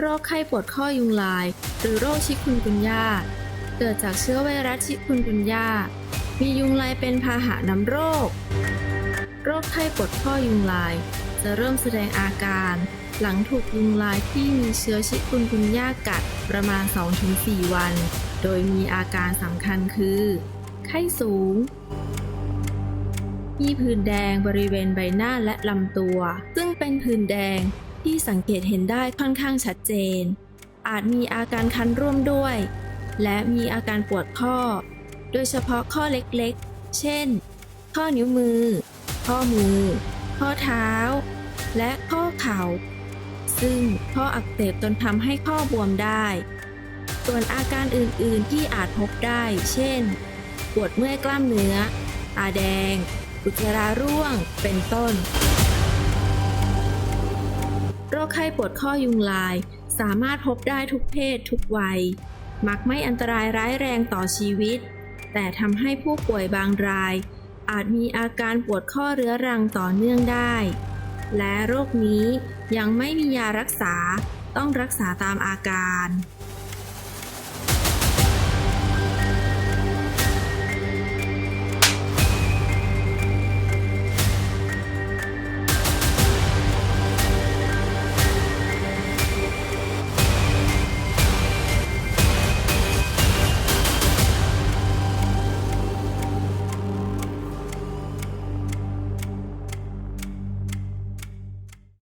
โรคไข้ปวดข้อยุงลาย หรือโรคชิคุนกุนยาเกิดจากเชื้อไวรัสชิคุนกุนยามียุงลายเป็นพาหะนำโรค โรคไข้ปวดข้อยุงลาย จะเริ่มแสดงอาการ หลังถูกยุงลายที่มีเชื้อชิคุนกุนยากัดประมาณ 2-4 วัน โดยมีอาการสำคัญคือ ไข้สูง มีผื่นแดงบริเวณใบหน้าและลำตัว ซึ่งเป็นผื่นแดง ที่สังเกตเห็นได้ค่อนข้างชัดเจน อาจมีอาการคันร่วมด้วย และมีอาการปวดข้อ โดยเฉพาะข้อเล็กๆ เช่น ข้อนิ้วมือ ข้อมือ ข้อเท้า และข้อเข่า ซึ่งข้ออักเสบจนทำให้ข้อบวมได้ ส่วนอาการอื่นๆที่อาจพบได้ เช่น ปวดเมื่อยกล้ามเนื้อ ตาแดงอุจจาระร่วง เป็นต้น โรคไข้ปวดข้อยุงลาย สามารถพบได้ทุกเพศทุกวัย มักไม่อันตรายร้ายแรงต่อชีวิต แต่ทำให้ผู้ป่วยบางราย อาจมีอาการปวดข้อเรื้อรังต่อเนื่องได้ และโรคนี้ยังไม่มียารักษาต้องรักษาตามอาการ